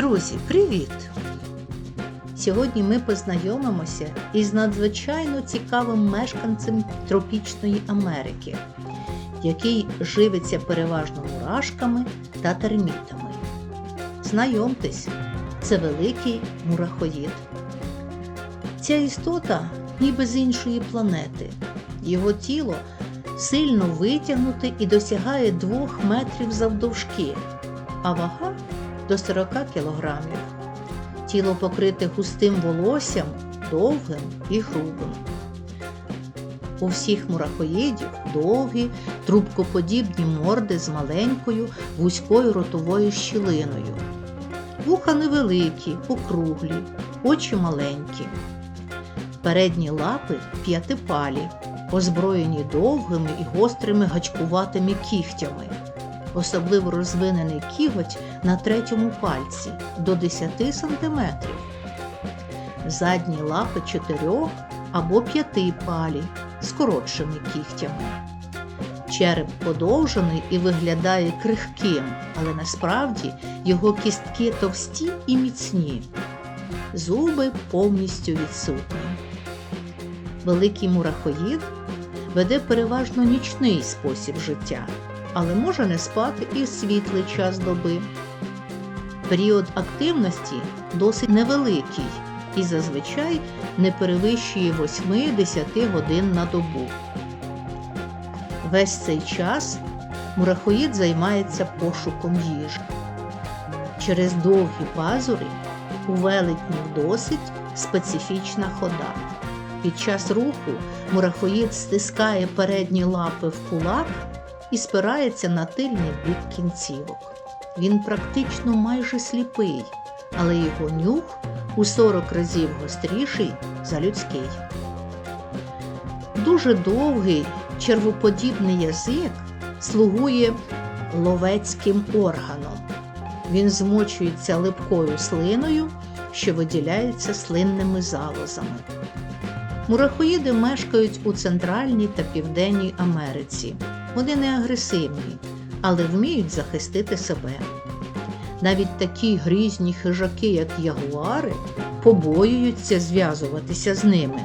Друзі, привіт! Сьогодні ми познайомимося із надзвичайно цікавим мешканцем тропічної Америки, який живиться переважно мурашками та термітами. Знайомтесь, це великий мурахоїд. Ця істота ніби з іншої планети. Його тіло сильно витягнуте і досягає 2 метрів завдовжки, а вага до 40 кілограмів. Тіло покрите густим волоссям, довгим і грубим. У всіх мурахоїдів довгі, трубкоподібні морди з маленькою вузькою ротовою щілиною. Вуха невеликі, округлі, очі маленькі. Передні лапи п'ятипалі, озброєні довгими і гострими гачкуватими кігтями. Особливо розвинений кіготь на третьому пальці до 10 см. Задні лапи чотирьох або п'яти палі коротшими кігтями. Череп подовжений і виглядає крихким, але насправді його кістки товсті і міцні. Зуби повністю відсутні. Великий мурахоїд веде переважно нічний спосіб життя, але може не спати і світлий час доби. Період активності досить невеликий і зазвичай не перевищує 8-10 годин на добу. Весь цей час мурахоїд займається пошуком їжі. Через довгі пазури у велетнів досить специфічна хода. Під час руху мурахоїд стискає передні лапи в кулак і спирається на тильний бік кінцівок. Він практично майже сліпий, але його нюх у 40 разів гостріший за людський. Дуже довгий червоподібний язик слугує ловецьким органом. Він змочується липкою слиною, що виділяється слинними залозами. Мурахоїди мешкають у Центральній та Південній Америці. Вони не агресивні, але вміють захистити себе. Навіть такі грізні хижаки, як ягуари, побоюються зв'язуватися з ними.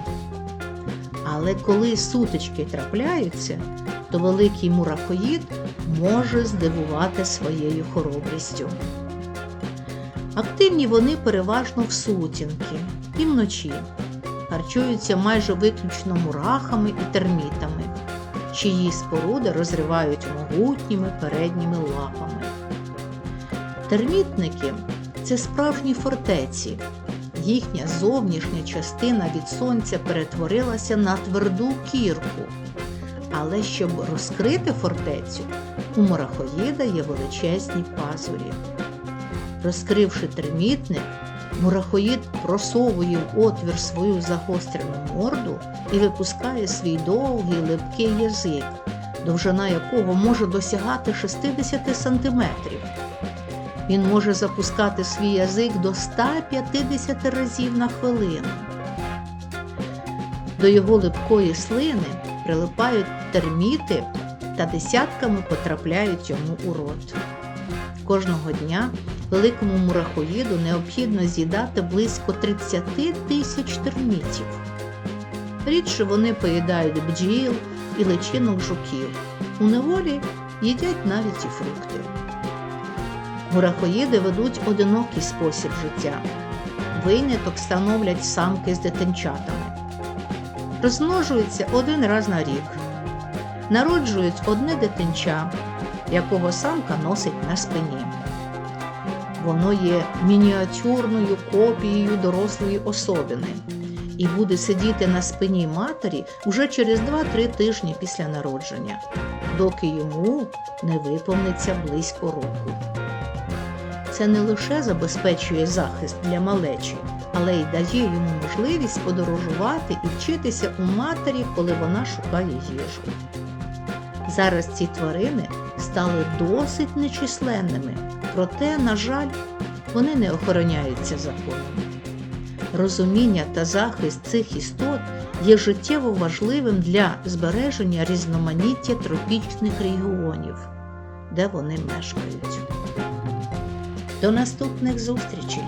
Але коли сутички трапляються, то великий мурахоїд може здивувати своєю хоробрістю. Активні вони переважно в сутінки і вночі харчуються майже виключно мурахами і термітами, чиї споруди розривають могутніми передніми лапами. Термітники це справжні фортеці. Їхня зовнішня частина від сонця перетворилася на тверду кірку. Але щоб розкрити фортецю, у мурахоїда є величезні пазурі. Розкривши термітник, Мурахоїд просовує в отвір свою загострену морду і випускає свій довгий липкий язик, довжина якого може досягати 60 см. Він може запускати свій язик до 150 разів на хвилину. До його липкої слини прилипають терміти та десятками потрапляють йому у рот. Кожного дня великому мурахоїду необхідно з'їдати близько 30 тисяч термітів. Рідше вони поїдають бджіл і личинок жуків. У неволі їдять навіть і фрукти. Мурахоїди ведуть одинокий спосіб життя. Виняток становлять самки з дитинчатами. Розмножуються один раз на рік. Народжують одне дитинча, якого самка носить на спині. Воно є мініатюрною копією дорослої особини і буде сидіти на спині матері вже через 2-3 тижні після народження, доки йому не виповниться близько року. Це не лише забезпечує захист для малечі, але й дає йому можливість подорожувати і вчитися у матері, коли вона шукає їжу. Зараз ці тварини стали досить нечисленними, проте, на жаль, вони не охороняються законом. Розуміння та захист цих істот є життєво важливим для збереження різноманіття тропічних регіонів, де вони мешкають. До наступних зустрічей!